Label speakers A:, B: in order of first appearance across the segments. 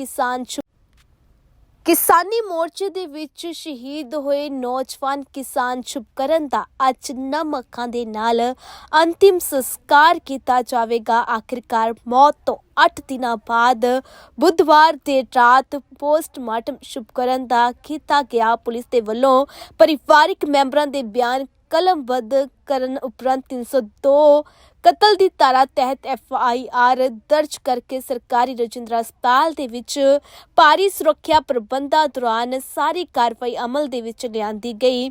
A: ਕਿਸਾਨ ਕਿਸਾਨੀ ਮੋਰਚੇ ਦੇ ਵਿੱਚ ਸ਼ਹੀਦ ਹੋਏ ਨੌਜਵਾਨ ਕਿਸਾਨ ਛੁਪਕਰਨ ਦਾ ਅੱਜ ਨਮ ਅੱਖਾਂ ਦੇ ਨਾਲ ਅੰਤਿਮ ਸੰਸਕਾਰ ਕੀਤਾ ਜਾਵੇਗਾ। ਆਖਿਰਕਾਰ ਮੌਤ ਤੋਂ 8 ਦਿਨਾਂ ਬਾਅਦ ਬੁੱਧਵਾਰ ਦੇ ਰਾਤ ਪੋਸਟਮਾਰਟਮ ਸ਼ੁਭਕਰਨ ਦਾ ਕੀਤਾ ਗਿਆ। ਪੁਲਿਸ ਦੇ ਵੱਲੋਂ ਪਰਿਵਾਰਿਕ ਮੈਂਬਰਾਂ ਦੇ ਬਿਆਨ ਕਲਮਬੱਧ ਕਰਨ ਉਪਰੰਤ 302 ਕਤਲ ਦੀ ਧਾਰਾ ਤਹਿਤ ਐਫ ਆਈ ਆਰ ਦਰਜ ਕਰਕੇ ਸਰਕਾਰੀ ਰਜਿੰਦਰਾ ਹਸਪਤਾਲ ਦੇ ਵਿੱਚ ਭਾਰੀ ਸੁਰੱਖਿਆ ਪ੍ਰਬੰਧਾਂ ਦੌਰਾਨ ਸਾਰੀ ਕਾਰਵਾਈ ਅਮਲ ਦੇ ਵਿੱਚ ਲਿਆਂਦੀ ਗਈ।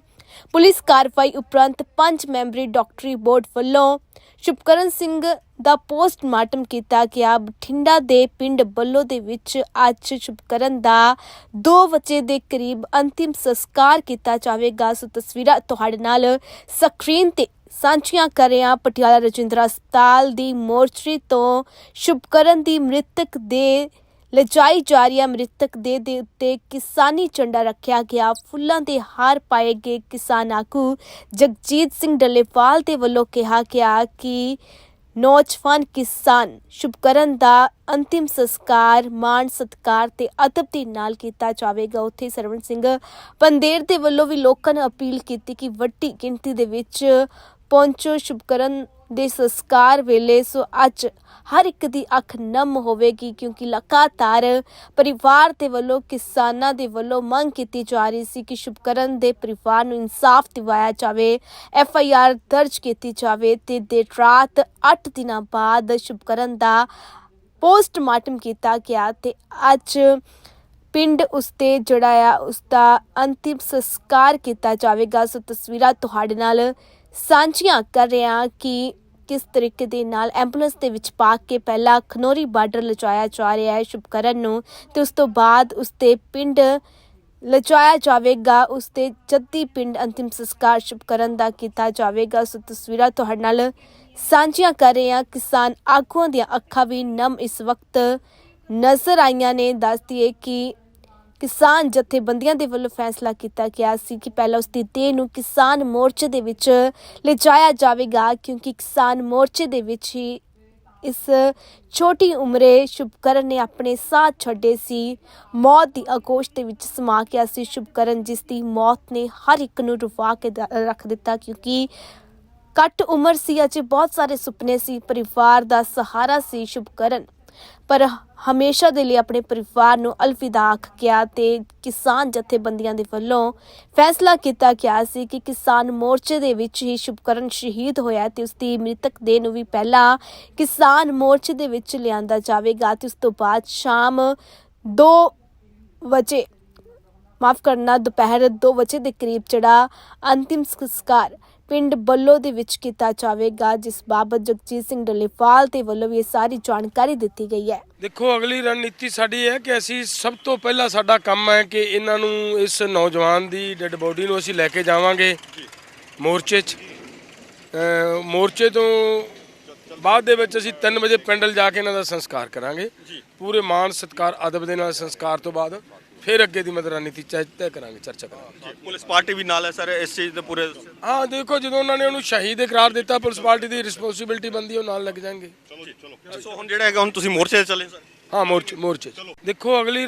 A: ਪੁਲਿਸ ਕਾਰਵਾਈ ਉਪਰੰਤ ਪੰਜ ਮੈਂਬਰੀ ਡਾਕਟਰੀ ਬੋਰਡ ਵੱਲੋਂ ਸ਼ੁਭਕਰਨ ਸਿੰਘ ਦਾ ਪੋਸਟਮਾਰਟਮ ਕੀਤਾ ਗਿਆ। ਬਠਿੰਡਾ ਦੇ ਪਿੰਡ ਬੱਲੋ ਦੇ ਵਿੱਚ ਅੱਜ ਸ਼ੁਭਕਰਨ ਦਾ 2 ਵਜੇ ਦੇ ਕਰੀਬ ਅੰਤਿਮ ਸੰਸਕਾਰ ਕੀਤਾ ਜਾਵੇਗਾ। ਸੋ ਤਸਵੀਰਾਂ ਤੁਹਾਡੇ ਨਾਲ ਸਕਰੀਨ ਤੇ ਸਾਂਝੀਆਂ ਕਰਿਆ ਪਟਿਆਲਾ ਰਜਿੰਦਰਾ ਹਸਪਤਾਲ ਦੀ ਮੋਰਚਰੀ ਤੋਂ ਸ਼ੁਭਕਰਨ ਦੀ ਮ੍ਰਿਤਕ ਦੇ, ਲਿਜਾਈ ਜਾ ਰਹੀ ਮ੍ਰਿਤਕ ਦੇ ਦੇ ਉੱਤੇ ਕਿਸਾਨੀ ਝੰਡਾ ਰੱਖਿਆ ਗਿਆ। ਫੁੱਲਾਂ ਦੇ ਹਾਰ ਪਾਏ ਗਏ ਕਿਸਾਨ ਆਗੂ ਜਗਜੀਤ ਸਿੰਘ ਡੱਲੇਵਾਲ ਦੇ ਵੱਲੋਂ ਕਿਹਾ ਗਿਆ ਕਿ ਨੌਜਵਾਨ ਕਿਸਾਨ ਸ਼ੁਭਕਰਨ ਦਾ ਅੰਤਿਮ ਸੰਸਕਾਰ, ਮਾਣ ਸਤਕਾਰ ਤੇ ਅਦਬ ਦੇ ਨਾਲ ਕੀਤਾ ਜਾਵੇਗਾ। ਉੱਥੇ ਸਰਵਣ ਸਿੰਘ ਪੰਦੇਰ ਦੇ ਵੱਲੋਂ ਵੀ ਲੋਕਾਂ ਨੂੰ ਅਪੀਲ ਕੀਤੀ ਕਿ ਵੱਡੀ ਗਿਣਤੀ ਦੇ ਵਿੱਚ ਪਹੁੰਚੋ, ਸ਼ੁਭਕਰਨ ਦੇ ਸੰਸਕਾਰ ਵੇਲੇ। ਸੋ ਅੱਜ ਹਰ ਇੱਕ ਦੀ ਅੱਖ ਨਮ ਹੋਵੇਗੀ, ਕਿਉਂਕਿ ਲਗਾਤਾਰ ਪਰਿਵਾਰ ਦੇ ਵੱਲੋਂ, ਕਿਸਾਨਾਂ ਦੇ ਵੱਲੋਂ ਮੰਗ ਕੀਤੀ ਜਾ ਰਹੀ ਸੀ ਕਿ ਸ਼ੁਭਕਰਨ ਦੇ ਪਰਿਵਾਰ ਨੂੰ ਇਨਸਾਫ ਦਿਵਾਇਆ ਜਾਵੇ। ਐਫ ਆਈ ਆਰ ਦਰਜ ਕੀਤੀ ਜਾਵੇ ਤੇ ਦੇਰ ਰਾਤ 8 ਦਿਨਾਂ ਬਾਅਦ ਸ਼ੁਭਕਰਨ ਦਾ ਪੋਸਟਮਾਰਟਮ ਕੀਤਾ ਗਿਆ ਤੇ ਅੱਜ ਪਿੰਡ ਉਸਤੇ ਜਿਹੜਾ ਆ, ਉਸਦਾ ਅੰਤਿਮ ਸੰਸਕਾਰ ਕੀਤਾ ਜਾਵੇਗਾ। ਸੋ ਤਸਵੀਰਾਂ ਤੁਹਾਡੇ ਨਾਲ ਸਾਂਝੀਆਂ ਕਰ ਰਹੇ ਹਾਂ ਕਿ ਕਿਸ ਤਰੀਕੇ ਦੇ ਨਾਲ ਐਂਬੂਲੈਂਸ ਦੇ ਵਿੱਚ ਪਾ ਕੇ ਪਹਿਲਾਂ ਖਨੋਰੀ ਬਾਰਡਰ ਲਿਜਾਇਆ ਜਾ ਰਿਹਾ ਹੈ ਸ਼ੁਭਕਰਨ ਨੂੰ ਤੇ ਉਸ ਤੋਂ ਬਾਅਦ ਉਸਤੇ ਪਿੰਡ ਲਿਜਾਇਆ ਜਾਵੇਗਾ ਉਸਤੇ ਜੱਦੀ ਪਿੰਡ ਅੰਤਿਮ ਸੰਸਕਾਰ ਸ਼ੁਭਕਰਨ ਦਾ ਕੀਤਾ ਜਾਵੇਗਾ। ਸੋ ਤਸਵੀਰਾਂ ਤੁਹਾਡੇ ਨਾਲ ਸਾਂਝੀਆਂ ਕਰ ਰਹੇ ਹਾਂ। ਕਿਸਾਨ ਆਗੂਆਂ ਦੀਆਂ ਅੱਖਾਂ ਵੀ ਨਮ ਇਸ ਵਕਤ ਨਜ਼ਰ ਆਈਆਂ ਨੇ। ਦੱਸਦੀ ਹੈ ਕਿ ਕਿਸਾਨ ਜਥੇਬੰਦੀਆਂ ਦੇ ਵੱਲੋਂ ਫੈਸਲਾ ਕੀਤਾ ਗਿਆ ਸੀ ਕਿ ਪਹਿਲਾਂ ਉਸ ਦੀ ਦੇਹ ਨੂੰ ਕਿਸਾਨ ਮੋਰਚੇ ਦੇ ਵਿੱਚ ਲਿਜਾਇਆ ਜਾਵੇਗਾ, ਕਿਉਂਕਿ ਕਿਸਾਨ ਮੋਰਚੇ ਦੇ ਵਿੱਚ ਹੀ ਇਸ ਛੋਟੀ ਉਮਰੇ ਸ਼ੁਭਕਰਨ ਨੇ ਆਪਣੇ ਸਾਥ ਛੱਡੇ ਸੀ। ਮੌਤ ਦੀ ਆਗੋਸ਼ ਦੇ ਵਿੱਚ ਸਮਾ ਗਿਆ ਸੀ ਸ਼ੁਭਕਰਨ, ਜਿਸ ਦੀ ਮੌਤ ਨੇ ਹਰ ਇੱਕ ਨੂੰ ਰੁਵਾ ਕੇ ਰੱਖ ਦਿੱਤਾ, ਕਿਉਂਕਿ ਘੱਟ ਉਮਰ ਸੀ, ਅਜੇ ਬਹੁਤ ਸਾਰੇ ਸੁਪਨੇ ਸੀ, ਪਰਿਵਾਰ ਦਾ ਸਹਾਰਾ ਸੀ ਸ਼ੁਭਕਰਨ। ਪਰ ਹਮੇਸ਼ਾ ਦੇ ਲਈ ਆਪਣੇ ਪਰਿਵਾਰ ਨੂੰ ਅਲਵਿਦਾ ਆਖ ਗਿਆ ਤੇ ਕਿਸਾਨ ਜਥੇਬੰਦੀਆਂ ਦੇ ਵੱਲੋਂ ਫੈਸਲਾ ਕੀਤਾ ਗਿਆ ਸੀ ਕਿ ਕਿਸਾਨ ਮੋਰਚੇ ਦੇ ਵਿੱਚ ਹੀ ਸ਼ੁਭਕਰਨ ਸ਼ਹੀਦ ਹੋਇਆ ਤੇ ਉਸ ਦੀ ਮ੍ਰਿਤਕ ਦੇਹ ਨੂੰ ਵੀ ਪਹਿਲਾਂ ਕਿਸਾਨ ਮੋਰਚੇ ਦੇ ਵਿੱਚ ਲਿਆਂਦਾ ਜਾਵੇਗਾ ਤੇ ਉਸ ਤੋਂ ਬਾਅਦ ਸ਼ਾਮ 2 ਵਜੇ, ਮਾਫ ਕਰਨਾ, ਦੁਪਹਿਰ 2 ਵਜੇ ਦੇ ਕਰੀਬ ਜਿਹੜਾ ਅੰਤਿਮ ਸੰਸਕਾਰ ਪਿੰਡ ਬੱਲੋ ਦੇ ਵਿੱਚ ਕੀਤਾ ਜਾਵੇਗਾ ਜਿਸ ਬਾਬਤ ਜਗਜੀਤ ਸਿੰਘ ਡੱਲੇਵਾਲ ਦੇ ਵੱਲੋਂ ਵੀ ਇਹ ਸਾਰੀ ਜਾਣਕਾਰੀ ਦਿੱਤੀ ਗਈ ਹੈ।
B: ਦੇਖੋ ਅਗਲੀ ਰਣਨੀਤੀ ਸਾਡੀ ਹੈ ਕਿ ਅਸੀਂ ਸਭ ਤੋਂ ਪਹਿਲਾਂ ਸਾਡਾ ਕੰਮ ਹੈ ਕਿ ਇਹਨਾਂ ਨੂੰ ਇਸ ਨੌਜਵਾਨ ਦੀ ਡੈੱਡ ਬੋਡੀ ਨੂੰ ਅਸੀਂ ਲੈ ਕੇ ਜਾਵਾਂਗੇ ਮੋਰਚੇ 'ਚ। ਮੋਰਚੇ ਤੋਂ ਬਾਅਦ ਦੇ ਵਿੱਚ ਅਸੀਂ 3 ਵਜੇ ਪਿੰਡਲ ਜਾ ਕੇ ਇਹਨਾਂ ਦਾ ਸੰਸਕਾਰ ਕਰਾਂਗੇ। ਪੂਰੇ ਮਾਣ ਸਤਕਾਰ ਅਦਬ ਦੇ ਨਾਲ ਸੰਸਕਾਰ ਤੋਂ ਬਾਅਦ। ਫਿਰ ਅੱਗੇ ਦੀ ਮਤਲਬ ਰਣਨੀਤੀ ਤੈਅ ਤੈਅ ਕਰਾਂਗੇ ਚਰਚਾ ਕਰਾਂਗੇ।
C: ਪੁਲਿਸ ਪਾਰਟੀ ਵੀ ਨਾਲ ਹੈ ਸਰ ਇਸ ਚੀਜ਼ ਦੇ ਪੂਰੇ
B: ਹਾਂ ਦੇਖੋ ਜਦੋਂ ਉਹਨਾਂ ਨੇ ਉਹਨੂੰ ਸ਼ਹੀਦ ਇਕਰਾਰ ਦਿੱਤਾ ਪੁਲਿਸ ਪਾਰਟੀ ਦੀ ਰਿਸਪੌਂਸਿਬਿਲਟੀ ਬੰਦੀ ਉਹ ਨਾਲ ਲੱਗ ਜਾਣਗੇ।
C: ਸੋ ਹੁਣ ਜਿਹੜਾ ਹੈਗਾ ਹੁਣ ਤੁਸੀਂ ਮੋਰਚੇ ਤੇ ਚੱਲੇ ਸਰ।
B: ਹਾਂ ਮੋਰਚੇ ਮੋਰਚੇ। 'ਚ। ਦੇਖੋ ਅਗਲੀ